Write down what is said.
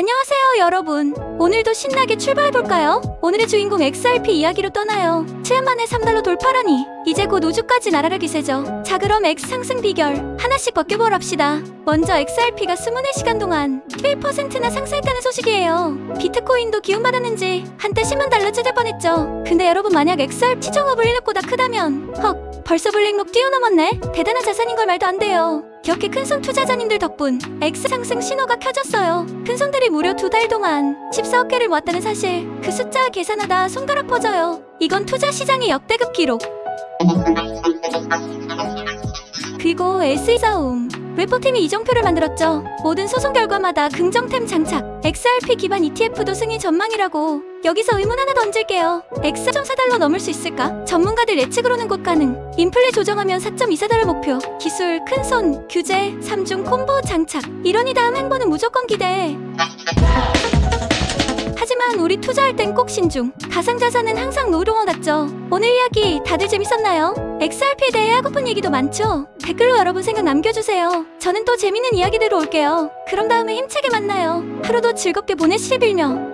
안녕하세요, 여러분. 오늘도 신나게 출발해볼까요? 오늘의 주인공 XRP 이야기로 떠나요. 7년 만에 3달러 돌파라니. 이제 곧 우주까지 날아갈 기세죠. 자, 그럼 X 상승 비결 하나씩 벗겨보러 합시다. 먼저 XRP가 24시간 동안 11%나 상승했다는 소식이에요. 비트코인도 기운받았는지 한때 10만 달러 찢을 뻔했죠. 근데 여러분 만약 XRP 시정업 블랙보다 크다면 헉, 벌써 블랙록 뛰어넘었네? 대단한 자산인 걸 말도 안 돼요. 이렇게 큰손 투자자님들 덕분 X 상승 신호가 켜졌어요. 큰손들이 무려 두 달 동안 14억 개를 모았다는 사실. 그 숫자 계산하다 손가락 퍼져요. 이건 투자 시장의 역대급 기록. 그리고 SE 싸움. 웨포팀이 이정표를 만들었죠. 모든 소송 결과마다 긍정템 장착. XRP 기반 ETF도 승인 전망이라고. 여기서 의문 하나 던질게요. X.4달러 넘을 수 있을까? 전문가들 예측으로는 곧 가능. 인플레 조정하면 4.24달러 목표. 기술, 큰 손, 규제, 3중 콤보 장착. 이러니 다음 행보는 무조건 기대해. 하지만 우리 투자할 땐 꼭 신중. 가상자산은 항상 노롱어 같죠. 오늘 이야기 다들 재밌었나요? XRP에 대해 하고픈 얘기도 많죠? 댓글로 여러분 생각 남겨주세요. 저는 또 재밌는 이야기대로 올게요. 그럼 다음에 힘차게 만나요. 하루도 즐겁게 보내시길 빌며